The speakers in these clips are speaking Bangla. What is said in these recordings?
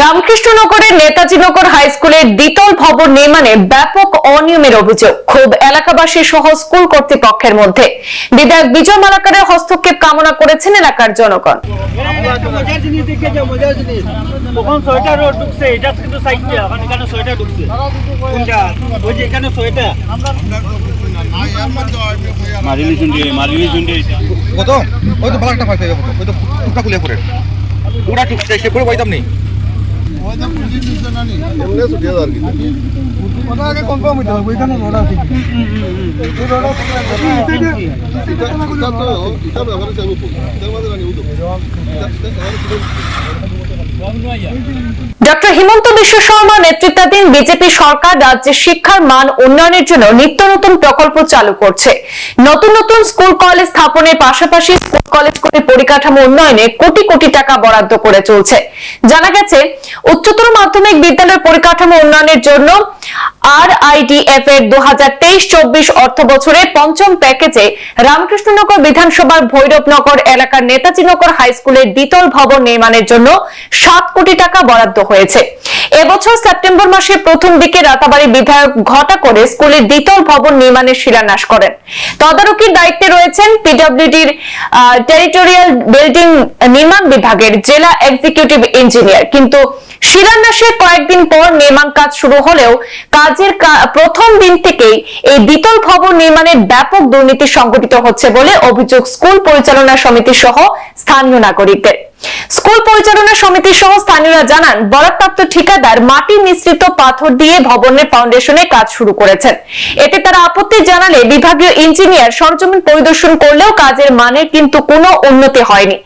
রামকৃষ্ণনগরের নেতাজিনগর হাই স্কুলের দ্বিতল ভবন নির্মাণে ব্যাপক অনিয়মের অভিযোগ ক্ষোভ এলাকাবাসী সহ স্কুল কর্তৃপক্ষের মধ্যে। বিধায়ক বিজয় মালাকারের হস্তক্ষেপ কামনা করেছেন এলাকার জনগণ। আমরা তো মজার জিনিস দেখে যাও মজার জিনিস তখন ছয়টা রোড ঢুকছে। এটা কিন্তু সাইডটা এখন এখানে ছয়টা ঢুকছে তো ডক্টর হিমন্ত বিশ্ব শর্মা নেতৃত্বাধীন বিজেপি সরকার রাজ্যের শিক্ষার মান উন্নয়নের জন্য নিত্য নতুন প্রকল্প চালু করছে। নতুন নতুন স্কুল কলেজ স্থাপনের পাশাপাশি পরিকাঠামো উন্নয়নে কোটি কোটি টাকা বরাদ্দ করে চলছে। জানা গেছে, উচ্চতর মাধ্যমিক বিদ্যালয়ের পরিকাঠামো উন্নয়নের জন্য এর দু হাজার তেইশ চব্বিশ অর্থ বছরের পঞ্চম প্যাকেজে রামকৃষ্ণনগর বিধানসভার ভৈরবনগর এলাকার নেতাজিনগর হাই স্কুলের দ্বিতল ভবন নির্মাণের জন্য সাত কোটি টাকা বরাদ্দ হয়েছে। এবছর সেপ্টেম্বর মাসের প্রথম দিকে রাতাবাড়ি বিধায়ক ঘটা করে স্কুলের দ্বিতল ভবন নির্মাণের শিলান্যাস করেন। তদারকির দায়িত্বে রয়েছেন পিডব্লিউডির টেরিটোরিয়াল বিল্ডিং নির্মাণ বিভাগের জেলা এক্সিকিউটিভ ইঞ্জিনিয়ার কিন্তু শিলান্যাসের কয়েকদিন পর নির্মাণ কাজ শুরু হলেও কাজের প্রথম দিন থেকেই এই দ্বিতল ভবন নির্মাণের ব্যাপক দুর্নীতি সংঘটিত হচ্ছে বলে অভিযোগ স্কুল পরিচালনা সমিতি সহ স্থানীয় নাগরিকদের। স্কুল পরিচালনা সমিতি সহ স্থানীয়রা জানান বরাদ্দপ্রাপ্ত ঠিকাদার মাটি মিশ্রিত পাথর দিয়ে ভবনের ফাউন্ডেশনে কাজ শুরু করেছেন। এতে তারা আপত্তি জানালে বিভাগীয় ইঞ্জিনিয়ার সরজমিন পরিদর্শন করলেও কাজের মানের কিন্তু কোনো উন্নতি হয়নি।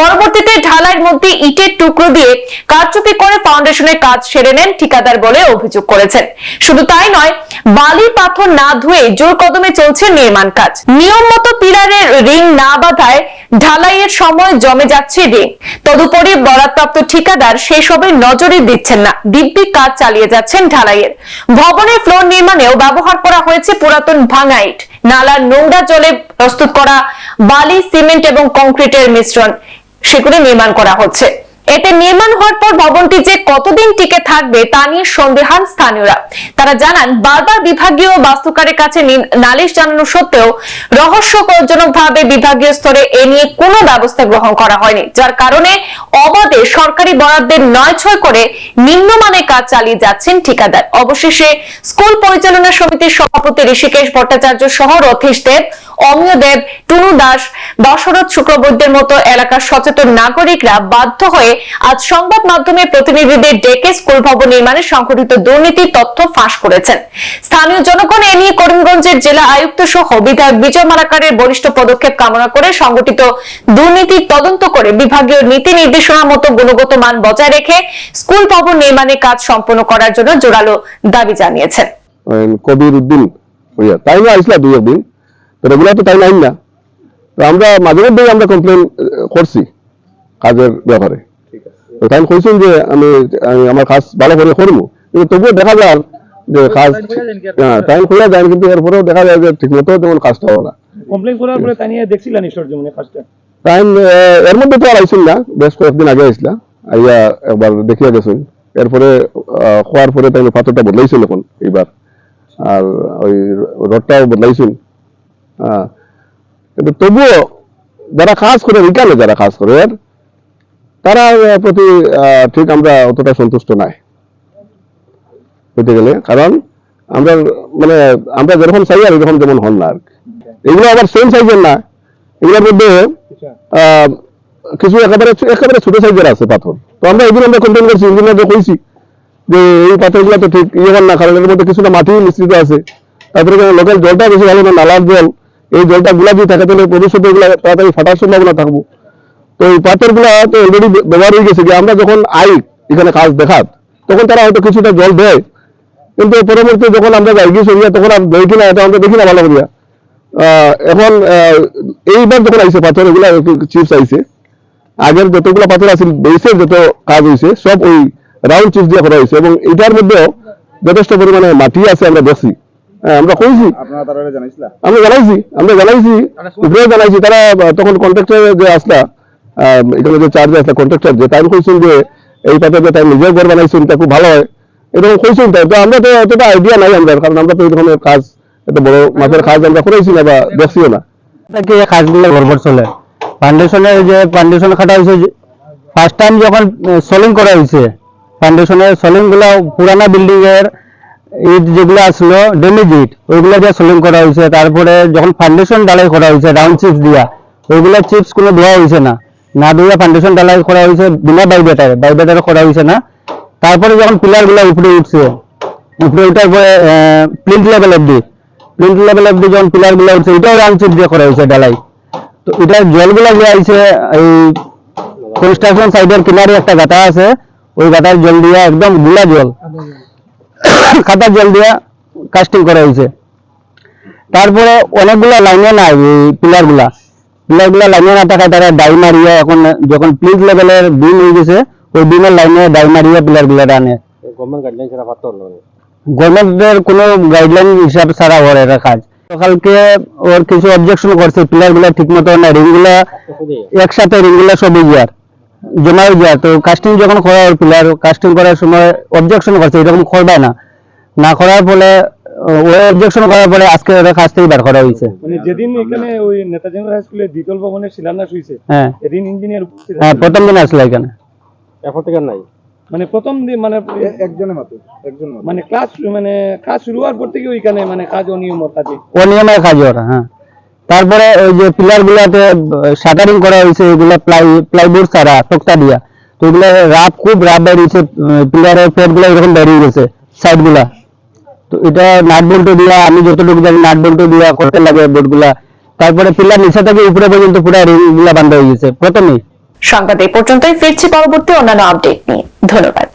পরবর্তীতে ঢালাইয়ের মধ্যে ইটের টুকরো দিয়ে কারচুপি করে ফাউন্ডেশনের কাজ সেরে নেন ঠিকাদার বলে অভিযোগ করেছেন। শুধু তাই নয়, বালি পাথর না ধুয়ে জোর কদমে চলছে নির্মাণ কাজ। নিয়ম মতো পিলারের রিং না বাঁধায় ঢালাইয়ের সময় জমে যাচ্ছে রিং। তদুপরি বরাদ্দপ্রাপ্ত ঠিকাদার সেসবের নজরে দিচ্ছেন না। দিব্যি কাজ চালিয়ে যাচ্ছেন ঢালাইয়ের। ভবনের ফ্লোর নির্মাণেও ব্যবহার করা হয়েছে পুরাতন ভাঙাইট। নালার নোংরা জলে প্রস্তুত করা বালি, সিমেন্ট এবং কংক্রিটের মিশ্রণ সেগুলি নির্মাণ করা হচ্ছে। এতে নির্মাণ হওয়ার পর ভবনটি যে কতদিন টিকে থাকবে তা নিয়ে সন্দেহান স্থানীয়রা। তারা জানান, বারবার বিভাগীয় বাস্তুকারের কাছে নালিশ জানানো সত্ত্বেও রহস্যজনকভাবে বিভাগীয় স্তরে এ নিয়ে কোনো ব্যবস্থা গ্রহণ করা হয়নি, যার কারণে অবাধে সরকারি বরাদ্দের নয় ছয় করে নিম্নমানের কাজ চালিয়ে যাচ্ছেন ঠিকাদার। অবশেষে স্কুল পরিচালনা সমিতির সভাপতি ঋষিকেশ ভট্টাচার্য সহ রথীশ দেব, অমিয় দেব, টুনু দাস, দশরথ শুক্রবৈদ্যের মতো এলাকার সচেতন নাগরিকরা বাধ্য হয়ে আজ সংবাদ মাধ্যমে প্রতিনিধিদের ডেকে স্কুল ভবন নির্মাণে সংঘটিত দুর্নীতির তথ্য ফাঁস করেছেন। স্থানীয় জনগণ এ নিয়ে করিমগঞ্জের জেলা আয়ুক্ত সহ বিধায়ক বিজয় মালাকারের বরিষ্ঠ পদক্ষেপ কামনা করে সংগঠিত দুর্নীতির তদন্ত করে বিভাগীয় নীতি নির্দেশনা মতো গুণগত মান বজায় রেখে স্কুল ভবন নির্মাণের কাজ সম্পন্ন করার জন্য জোরালো দাবি জানিয়েছেন। কবির উদ্দিন তাই না আসলা দুই, একদিন। তো রেগুলার তো তাই আমরা মাঝে মধ্যেই আমরা কমপ্লেন করছি কাজের ব্যাপারে। তাই কইছেন যে আমি আমি আমার কাজ ভালো করে করব। কিন্তু তবুও দেখা যায় যে কাজ হ্যাঁ টাইম খোলা যায় কিন্তু এরপরেও দেখা যায় যে ঠিক মতো তেমন কাজটা হলো না। কমপ্লেন করার পরে তাই নিয়ে দেখছিলেন ঈশ্বর জমনে কাজটা? টাইম এর মধ্যে তো আর আইসুন না বেশ কয়েকদিন আগে আইসলা। আইয়া একবার দেখিয়া গেছেন। এরপরে খোয়ার পরে তাই পাথরটা বদলাইছিল এখন এইবার। আর ওই রডটাও বদলাইছিল হ্যাঁ কিন্তু তবুও যারা কাজ করে রিটার্নে যারা কাজ করে তারা প্রতি ঠিক আমরা অতটা সন্তুষ্ট নাই। হইতে গেলে কারণ আমরা মানে আমরা যেরকম চাই আর এরকম যেমন হন না আর এগুলো আবার সেম সাইজের না। এগুলোর মধ্যে কিছু একেবারে একেবারে ছোট সাইজের আছে পাথর। তো আমরা এগুলো আমরা কমপ্লেন করছি ইঞ্জিনিয়ারকে কইছি যে এই পাথরগুলো তো ঠিক ইয়ে না, কারণ এর মধ্যে কিছুটা মাটি মিশ্রিত আছে। তারপরে লোকাল জলটা বেশি ভালো না, নালার জল, এই জলটা গুলাবি থাকে, তাহলে ভবিষ্যতে এগুলো তাড়াতাড়ি ফাটার সম্ভাবনা থাকব। তো এই পাথরগুলো তো অলরেডি ব্যবহার হয়ে গেছে যে আমরা যখন আই এখানে কাজ দেখাত তখন তারা হয়তো কিছুটা জল দেয়। কিন্তু পরবর্তী যখন আমরা যাই গিয়ে সরিয়া তখন দেয় কিনা এটা আমরা দেখি না ভালো করিয়া। এখন এইবার যখন আইছে পাথর এগুলা চিপস আইছে। আগের যতগুলো পাথর আছে বেসের যত কাজ হয়েছে সব ওই রাউন্ড চিপস দিয়ে করা হয়েছে এবং এটার মধ্যেও যথেষ্ট পরিমাণে মাটি আছে আমরা দেখছি। হ্যাঁ, আমরা কইছি। আপনারা তারা জানাইছিলা? আমরা জানাইছি আমরা জানাইছি উপরে জানাইছি তারা তখন কন্ট্রাক্টর যে আসলা এখানে যে চার্জ আসলা কন্ট্রাক্টর যে তাই কইছেন যে এই পাতাতে তাই নিজেও ঘর বানাইছেন তা খুব ভালো হয়। এরকম কইছেন তাই তো আমরা তো অতটা আইডিয়া নাই আমরা, কারণ আমরা তো এই ধরনের কাজ, এত বড় মাপের কাজ আমরা করেছি না বা দেখছিও না। এই কাজগুলো গড়বড় চলে? ফাউন্ডেশনের যে ফাউন্ডেশন খাটা হয়েছে ফার্স্ট টাইম যখন সলিং করা হয়েছে ফাউন্ডেশনের সলিংগুলো পুরানা বিল্ডিং এর ইট যেগুলো আসলো ড্যামেজ ইট, ওইগুলো দিয়ে সলিং করা হয়েছে। তারপরে যখন ফাউন্ডেশন ডালাই করা হয়েছে রাউন্ড চিপস দিয়া, ওইগুলো চিপস কোনো দেওয়া হয়েছে না। না ধুয়ে ফাউন্ডেশন ডালাই করা হয়েছে বিনা বাইবেটারে বাইবেটারে করা হয়েছে না। তারপরে যখন পিলারগুলো উপরে উঠছে, উপরে উঠার পরে প্লিন্ট লেভেল অব্দি প্লিন্ট লেভেল অব্দি যখন পিলারগুলো উঠছে, এটাও রাউন্ড দিয়ে করা হয়েছে ডালাই তো এটা জলগুলো যে আইছে, এই কনস্ট্রাকশন সাইডের কিনারে একটা গাতা আছে, ওই গাতার জল দিয়া একদমগুলা জল খাতার জল দিয়া কাস্টিং করা হয়েছে তারপরে অনেকগুলা লাইনে নাই এই পিলারগুলা লাইনে না থাকায় তারা ডাই মারিয়া এখন যখন প্লিন্ট লেভেলের বিম হয়ে গেছে ওই বিমের লাইনে ডাই মারিয়া পিলারগুলা আনে গভর্নমেন্টের কোনো গাইডলাইন হিসাব ছাড়া ওর এটা কাজ। সকালকে ওর কিছু অবজেকশন করছে পিলারগুলা ঠিক মতো না রিংগুলা একসাথে রিংগুলা সবই যার জমা হয়ে যায় তো কাস্টিং যখন করা ওর পিলার কাস্টিং করার সময় অবজেকশন করছে এরকম করবে না। না করার ফলে ও অবজেকশন করার পরে আজকে ওরা কাজ থেকে বার করা হয়েছে। মানে যেদিন এখানে ওই নেতাজি হাই স্কুলে দ্বিতল ভবনের শিলান্যাস হয়েছে হ্যাঁ। এদিন ইঞ্জিনিয়ার উপস্থিত হ্যাঁ প্রথম দিন আসলো এখানে। মানে প্রথম দিন মানে একজনের মাত্র একজন মানে ক্লাস মানে কাজ শুরু হওয়ার পর থেকে ওইখানে মানে কাজ অনিয়ম কাজে। অনিয়মের কাজ ওরা হ্যাঁ। তারপরে ওই যে পিলার গুলাতে শাটারিং করা হয়েছে এগুলা প্লাই প্লাইবোর্ড ছাড়া তক্তা দিয়া। তো এগুলো রাফ খুব রাফ বেরিয়েছে পিলারের ফেটগুলা এরকম বেরিয়ে গেছে সাইডগুলা। তো এটা নাট বল্টু দিয়া, আমি যতটুকু জানি নাট বল্টু দিয়া করতে লাগে বোর্ডগুলা তারপরে পিলার নিচে থেকে উপরে পর্যন্ত পুরো রিংগুলা বান্ধা হয়ে গেছে। প্রথমে সংবাদ এই পর্যন্তই, ফিরছি পরবর্তী অন্যান্য আপডেট নিয়ে। ধন্যবাদ।